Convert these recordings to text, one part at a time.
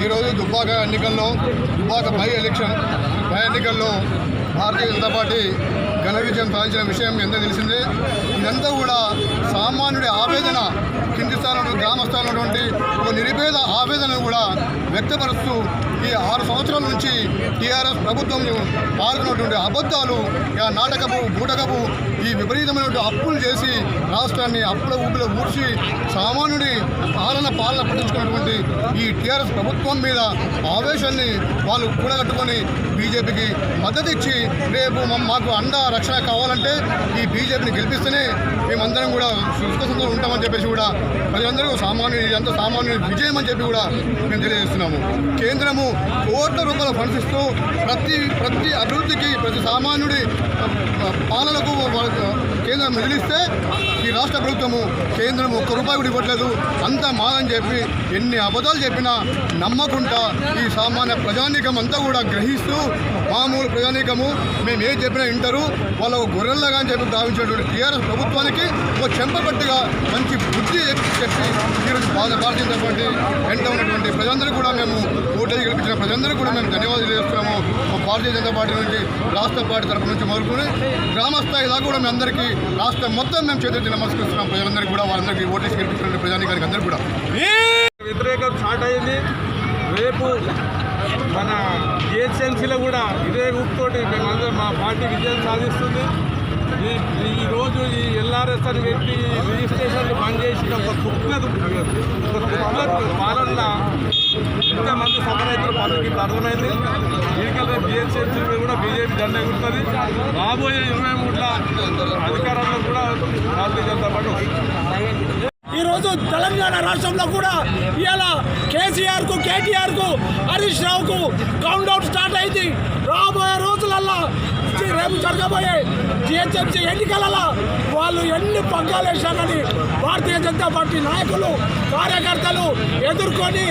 ఈరోజు దుబ్బాక ఎన్నికల్లో Dubbaka by election by ఎన్నికల్లో భారతీయ జనతా పార్టీ ఘన విజయం సాధించిన విషయం ఎంత తెలిసిందే? ఇదంతా కూడా సామాన్యుడి ఆవేదన కింది స్థానంలో గ్రామ స్థాయిలో ఉన్నటువంటి ఒక నిరుపేద ఆవేదనను కూడా వ్యక్తపరుస్తూ ఈ ఆరు సంవత్సరాల నుంచి టీఆర్ఎస్ ప్రభుత్వం పాల్గొన్నటువంటి అబద్ధాలు ఇక నాటకపు బూటకపు ఈ విపరీతమైనటువంటి అప్పులు చేసి రాష్ట్రాన్ని అప్పుల ఊపిలో ఊడ్చి సామాన్యుడి పాలన పాలన పట్టించుకున్నటువంటి ఈ టీఆర్ఎస్ ప్రభుత్వం మీద ఆవేశాన్ని వాళ్ళు కూడగట్టుకొని బీజేపీకి మద్దతు ఇచ్చి రేపు మాకు అండ రక్షణ కావాలంటే ఈ బీజేపీని గెలిపిస్తేనే మేమందరం కూడా సుఖసంతో ఉంటామని చెప్పేసి కూడా ప్రజలందరూ సామాన్యుడు ఇదంతా సామాన్యుడి విజయం అని చెప్పి కూడా మేము తెలియజేస్తున్నాము. కేంద్రము కోట్ల రూపాయల ఫండ్స్ ఇస్తూ ప్రతి ప్రతి అభివృద్ధికి ప్రతి సామాన్యుడి పాలనకు కేంద్రం నిధులిస్తే ఈ రాష్ట్ర ప్రభుత్వము కేంద్రం ఒక్క రూపాయి కూడా ఇవ్వట్లేదు. అంతా మాదని చెప్పి ఎన్ని అబద్ధాలు చెప్పినా నమ్మకుండా ఈ సామాన్య ప్రజానీకం అంతా కూడా గ్రహిస్తూ మామూలు ప్రజానీకము మేము ఏం చెప్పినా వింటారు. వాళ్ళ గొర్రెల్లాగా అని చెప్పి భావించేటువంటి టీఆర్ఎస్ ప్రభుత్వానికి ఒక చెంపపట్టిగా మంచి బుద్ధి చెప్పి ఈరోజు భారత భారతీయ జనతా పార్టీ వెంట ఉన్నటువంటి ప్రజలందరూ కూడా మేము ఓటేసి కూడా మేము ధన్యవాదాలు చేస్తున్నాము. మా భారతీయ జనతా పార్టీ నుంచి రాష్ట్ర పార్టీ తరపు నుంచి మొదలుకొని గ్రామ స్థాయి దాకా కూడా మేము అందరికీ రాష్ట్రం మొత్తం మేము చేతులెత్తి నమస్కరిస్తున్నాం. ప్రజలందరికీ కూడా వాళ్ళందరికీ ఓటేసి గెలిపించిన ప్రజానికానికి అందరికీ కూడా. వ్యతిరేకం స్టార్ట్ అయింది. రేపు మన జిహెచ్ఎంసీలో కూడా ఇదే ఊపుతోటి మేమందరం మా పార్టీ విజయం సాధిస్తుంది. ఈ ఈ రోజు ఈ ఎల్ఆర్ఎస్ అని పెట్టి రిజిస్ట్రేషన్లు బంద్ చేసిన ఒక కుక్కదు ఒక కుక్కదు పాలన ఇంతమంది సఫరైతుల పద్ధతికి అర్థమైంది. ఎన్నికల రేపు మీద కూడా బీజేపీ జెండా ఎగురుతుంది. రాబోయే ఇరవై మూడుల అధికారంలో కూడా భారతీయ జనతా పార్టీ వస్తుంది. ఈరోజు తెలంగాణ రాష్ట్రంలో కూడా ఇవాళ కేసీఆర్కు కేటీఆర్కు హరీష్ రావుకు కౌంట్ డౌన్ స్టార్ట్ అయింది. రాబోయే రోజులల్లో రేపు జరగబోయే జిహెచ్ఎంసీ ఎన్నికలలో వాళ్ళు ఎన్ని పగ్గాలు భారతీయ జనతా పార్టీ నాయకులు కార్యకర్తలు ఎదుర్కొని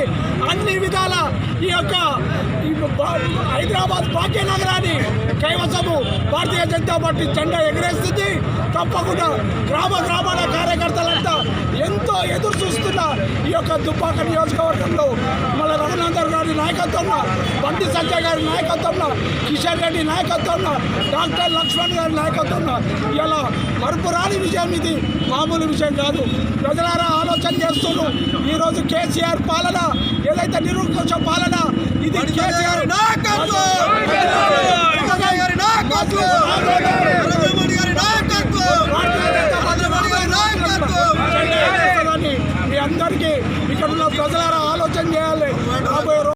అన్ని విధాల ఈ యొక్క హైదరాబాద్ భాగ్యనగరాన్ని కైవసము భారతీయ జనతా పార్టీ జెండా ఎగరేస్తుంది. తప్పకుండా గ్రామ గ్రామాల కార్యకర్తలంతా ఎంతో ఎదురు చూస్తున్న ఈ యొక్క దుబ్బాక నియోజకవర్గంలో మళ్ళీ రఘునందర్ గారి నాయకత్వంలో బండి సంజయ్ గారి నాయకత్వంలో కిషన్ రెడ్డి నాయకత్వంలో డాక్టర్ లక్ష్మణ్ గారి నాయకత్వంలో ఇలా మరుపురాని విషయం ఇది మామూలు విషయం కాదు. ప్రజలారా ఆలోచన చేస్తున్నారు. ఈరోజు కేసీఆర్ పాలన ఏదైతే నిరుపక్ష పాలన ఇది కేసీఆర్